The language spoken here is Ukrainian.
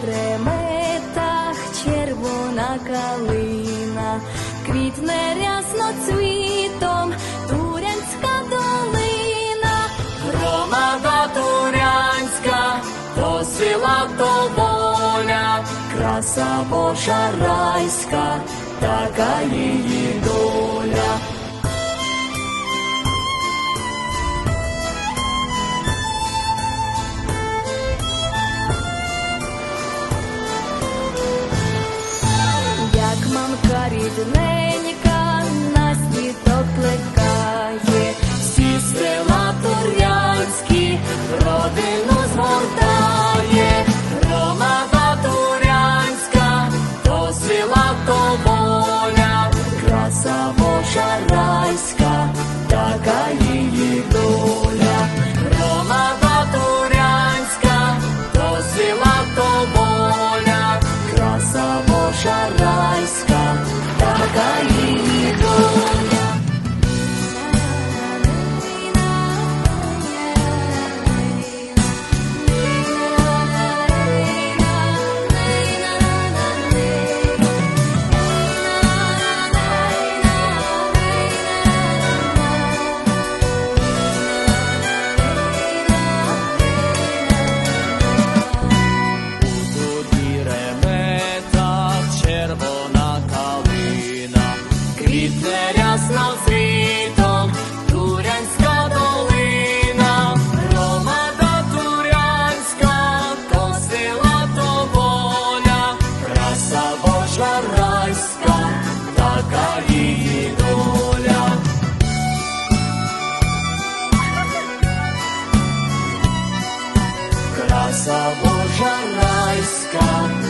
череметах червона калина, квітне рясно цвітом, турянська долина, громада турянська, то сила то воля, краса божа райська, така її доля. Рідненька на світок плекає, Всі села турянські родину згортає, громада турянська, то сила, то воля, краса Божа райська, така її ясна турянська долина, громада турянська, то сила, краса Божа райська, така її доля. Краса Божа райська.